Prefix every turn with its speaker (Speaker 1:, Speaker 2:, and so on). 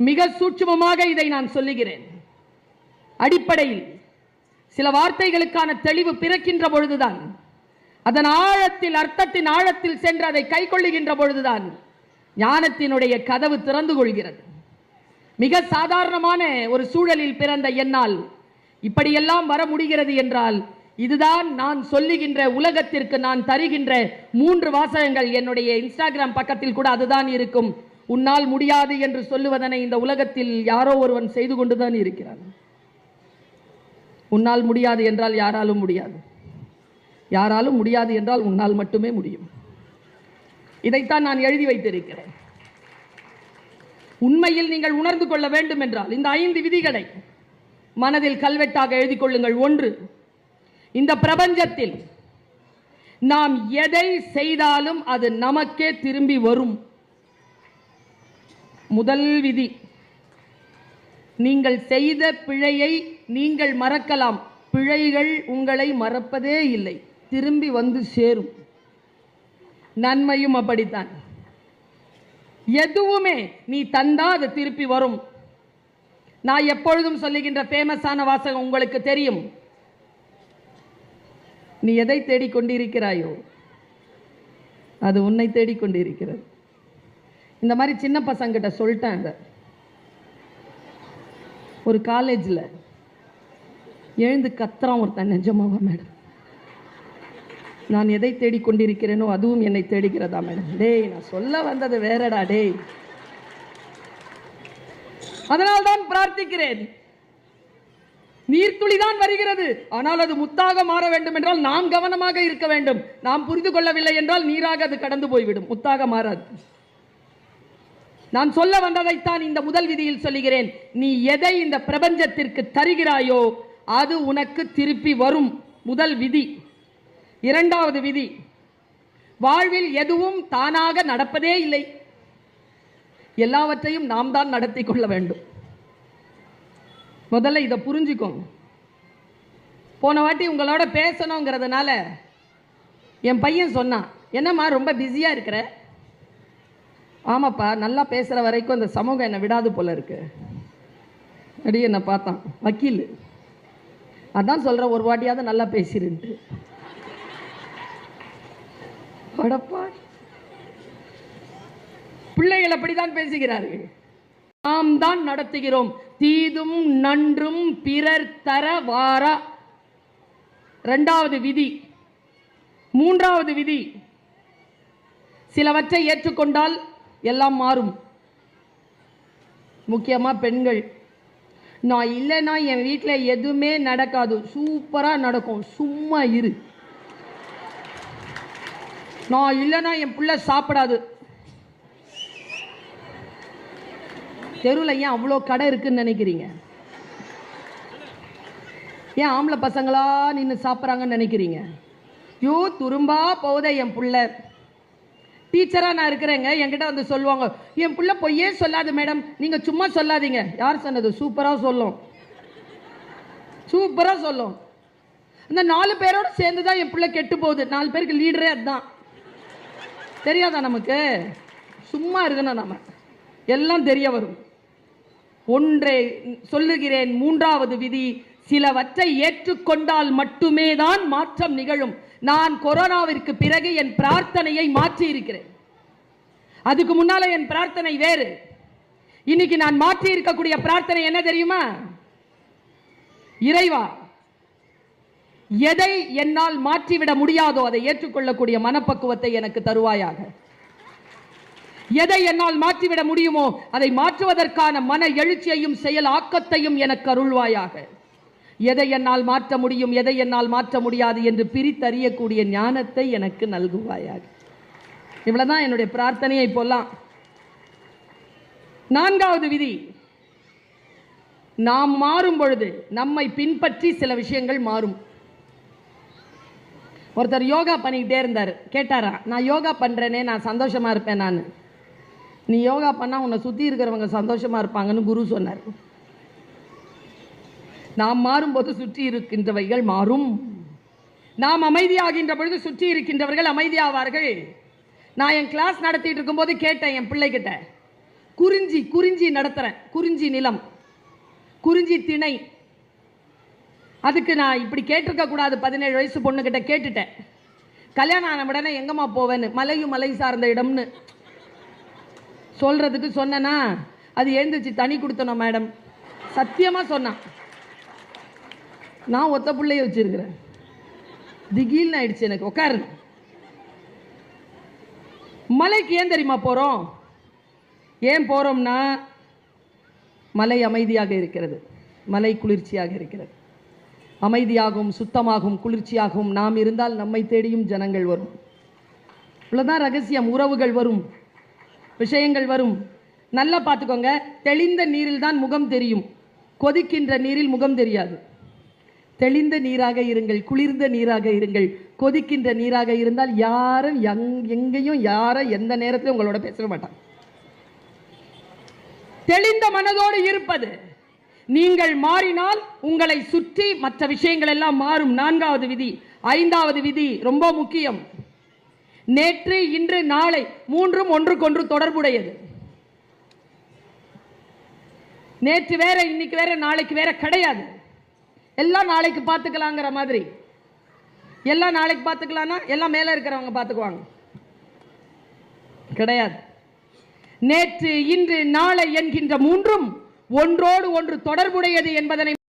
Speaker 1: மிக சூட்சமமாக இதை நான் சொல்லுகிறேன். அடிப்படையில் சில வார்த்தைகளுக்கான தெளிவு பிறக்கின்ற பொழுதுதான் அதன் ஆழத்தில் அர்த்தத்தின் ஆழத்தில் சென்று அதை கை கொள்ளுகின்ற பொழுதுதான் ஞானத்தினுடைய கதவு திறந்து கொள்கிறது. மிக சாதாரணமான ஒரு சூழலில் பிறந்த என்னால் இப்படியெல்லாம் வர முடிகிறது என்றால் இதுதான் நான் சொல்லுகின்ற உலகத்திற்கு நான் தருகின்ற மூன்று வாசகங்கள் என்னுடைய இன்ஸ்டாகிராம் பக்கத்தில் கூட அதுதான் இருக்கும். உன்னால் முடியாது என்று சொல்லுவதனை இந்த உலகத்தில் யாரோ ஒருவன் செய்து கொண்டுதான் இருக்கிறான். உன்னால் முடியாது என்றால் யாராலும் முடியாது. யாராலும் முடியாது என்றால் உன்னால் மட்டுமே முடியும். இதைத்தான் நான் எழுதி வைத்திருக்கிறேன். உண்மையில் நீங்கள் உணர்ந்து கொள்ள வேண்டும் என்றால் இந்த ஐந்து விதிகளை மனதில் கல்வெட்டாக எழுதிக் கொள்ளுங்கள். ஒன்று இந்த பிரபஞ்சத்தில் நாம் எதை செய்தாலும் அது நமக்கே திரும்பி வரும். முதல் விதி. நீங்கள் செய்த பிழையை நீங்கள் மறக்கலாம். பிழைகள் உங்களை மறப்பதே இல்லை. திரும்பி வந்து சேரும். நன்மையும் அப்படித்தான். எதுவுமே நீ தந்தா அது திருப்பி வரும். நான் எப்பொழுதும் சொல்லுகின்ற ஃபேமஸான வாசகம் உங்களுக்கு தெரியும். நீ எதை தேடிக்கொண்டிருக்கிறாயோ அது உன்னை தேடிக்கொண்டிருக்கிறது. இந்த மாதிரி சின்ன பசங்கிட்ட சொல்லிட்டேன் அதை. ஒரு காலேஜில் எழுந்து கத்துறான் ஒருத்தன் நெஞ்சமாவா மேடம்? நான் எதை தேடிக்கொண்டிருக்கிறேனோ அதுவும் என்னை தேடிக்கிறதா மேடம்? டேய் நான் சொல்ல வந்தது வேறடா டேய். அதனால் தான் பிரார்த்திக்கிறேன் நீர்த்துளிதான் வருகிறது. ஆனால் அது முத்தாக மாற வேண்டும் என்றால் நாம் கவனமாக இருக்க வேண்டும். நாம் புரிந்து கொள்ளவில்லை என்றால் நீராக அது கடந்து போய்விடும். முத்தாக மாறாது. நான் சொல்ல வந்ததைத்தான் இந்த முதல் விதியில் சொல்லுகிறேன். நீ எதை இந்த பிரபஞ்சத்திற்கு தருகிறாயோ அது உனக்கு திருப்பி வரும். முதல் விதி. இரண்டாவது விதி. வாழ்வில் எதுவும் தானாக நடப்பதே இல்லை. எல்லாவற்றையும் நாம் தான் நடத்தி கொள்ள வேண்டும். முதல்ல இதை புரிஞ்சுக்கோங்க போன வாட்டி உங்களோட பேசணுங்கிறதுனால என் பையன் சொன்னான் என்னம்மா ரொம்ப பிஸியாக இருக்கிற? ஆமாப்பா நல்லா பேசுகிற வரைக்கும் அந்த சமூகம் என்னை விடாது போல இருக்கு. அடி என்னை பார்த்தான். வக்கீல். அதான் சொல்கிறேன் ஒரு வாட்டியாவது நல்லா பேசிருன்ட்டு. அடப்பா. பிள்ளைகள் அப்படிதான் பேசுகிறார்கள். நாம் தான் நடத்துகிறோம். தீதும் நன்றும் பிறர் தர வாரா. ரெண்டாவது விதி. மூன்றாவது விதி. சிலவற்றை ஏற்றுக்கொண்டால் எல்லாம் மாறும். முக்கியமாக பெண்கள். நான் இல்லைன்னா என் வீட்டில் எதுவுமே நடக்காது. சூப்பராக நடக்கும். சும்மா இரு. நான் இல்லைன்னா என் பிள்ளை சாப்பிடாது. தெருவில் ஏன் அவ்வளோ கடை இருக்குன்னு நினைக்கிறீங்க? ஏன் ஆம்பளை பசங்களா நின்று சாப்பிட்றாங்கன்னு நினைக்கிறீங்க? யோ துரும்பா போதே என் பிள்ளை. டீச்சராக நான் இருக்கிறேங்க. என்கிட்ட வந்து சொல்லுவாங்க என் பிள்ளை பொய்யே சொல்லாது மேடம். நீங்கள் சும்மா சொல்லாதீங்க. யார் சொன்னது? சூப்பராக சொல்லும். சூப்பராக சொல்லும். இந்த நாலு பேரோட சேர்ந்து தான் என் பிள்ளை கெட்டு போகுது. நாலு பேருக்கு லீடரே அதுதான். தெரியாதா நமக்கு? சும்மா இருக்கணும் நம்ம எல்லாம் தெரிய வரும். ஒன்றை சொல்லுகிறேன். மூன்றாவது விதி சிலவற்றை ஏற்றுக்கொண்டால் மட்டுமே தான் மாற்றம் நிகழும். நான் கொரோனாவிற்கு பிறகு என் பிரார்த்தனையை மாற்றி இருக்கிறேன் அதுக்கு முன்னால என் பிரார்த்தனை வேறு. இன்னைக்கு நான் மாற்றி இருக்கக்கூடிய பிரார்த்தனை என்ன தெரியுமா? இறைவா எதை என்னால் மாற்றிவிட முடியாதோ அதை ஏற்றுக்கொள்ளக்கூடிய மனப்பக்குவத்தை எனக்கு தருவாயாக. எதை என்னால் மாற்றிவிட முடியுமோ அதை மாற்றுவதற்கான மன எழுச்சியையும் செயல் ஆக்கத்தையும் எனக்கு அருள்வாயாக. எதை என்னால் மாற்ற முடியும் எதை என்னால் மாற்ற முடியாது என்று பிரித்தறியக்கூடிய ஞானத்தை எனக்கு நல்குவாயாக. இவ்வளவுதான் என்னுடைய பிரார்த்தனையை இப்போல்லாம். நான்காவது விதி. நாம் மாறும் பொழுது நம்மை பின்பற்றி சில விஷயங்கள் மாறும். ஒருத்தர் யோகா பண்ணிக்கிட்டே இருந்தார். கேட்டாரா நான் யோகா பண்ணுறேனே நான் சந்தோஷமா இருப்பேன் நான். நீ யோகா பண்ணால் உன்னை சுற்றி இருக்கிறவங்க சந்தோஷமா இருப்பாங்கன்னு குரு சொன்னார். நாம் மாறும்போது சுற்றி இருக்கின்றவைகள் மாறும். நாம் அமைதியாகின்ற பொழுது சுற்றி இருக்கின்றவர்கள் அமைதியாவார்கள். நான் என் கிளாஸ் நடத்திட்டு இருக்கும்போது கேட்டேன் என் பிள்ளைகிட்ட. குறிஞ்சி குறிஞ்சி நடத்துகிறேன் குறிஞ்சி நிலம் குறிஞ்சி திணை. அதுக்கு நான் இப்படி கேட்டிருக்க கூடாது. பதினேழு வயசு பொண்ணுக்கிட்ட கேட்டுட்டேன். கல்யாணம் ஆன உடனே எங்கம்மா போவேன்னு? மலையும் மலை சார்ந்த இடம்னு. சொல்றதுக்கு சொன்னேன்னா அது எழுந்துச்சு தனி கொடுத்தணும் மேடம் சத்தியமா சொன்னான். நான் ஒத்த பிள்ளைய வச்சிருக்கிறேன். திகில்னு ஆயிடுச்சு எனக்கு உட்காரு மலைக்கு ஏன் தெரியுமா போறோம்? ஏன் போறோம்னா மலை அமைதியாக இருக்கிறது. மலை குளிர்ச்சியாக இருக்கிறது. அமைதியாகவும் சுத்தமாகவும் குளிர்ச்சியாகவும் நாம் இருந்தால் நம்மை தேடியும் ஜனங்கள் வரும். இவ்வளோதான் ரகசியம். உறவுகள் வரும். விஷயங்கள் வரும். நல்லா பார்த்துக்கோங்க. தெளிந்த நீரில் தான் முகம் தெரியும். கொதிக்கின்ற நீரில் முகம் தெரியாது. தெளிந்த நீராக இருங்கள் குளிர்ந்த நீராக இருங்கள் கொதிக்கின்ற நீராக இருந்தால் யாரும் எங் எங்கேயும் யாரும் எந்த நேரத்திலும் உங்களோட பேச மாட்டான். தெளிந்த மனதோடு இருப்பது. நீங்கள் மாறினால் உங்களை சுற்றி மற்ற விஷயங்கள் எல்லாம் மாறும். நான்காவது விதி ஐந்தாவது விதி ரொம்ப முக்கியம். நேற்று இன்று நாளை மூன்றும் ஒன்றுக்கொன்று தொடர்புடையது. நேற்று வேற இன்னைக்கு வேற நாளைக்கு வேற கிடையாது. எல்லாம் நாளைக்கு பார்த்துக்கலாங்கிற மாதிரி. எல்லாம் நாளைக்கு பார்த்துக்கலான்னா எல்லாம் மேலே இருக்கிறவங்க பார்த்துக்குவாங்க கிடையாது. நேற்று இன்று நாளை என்கின்ற மூன்றும் ஒன்றோடு ஒன்று தொடர்புடையது என்பதனை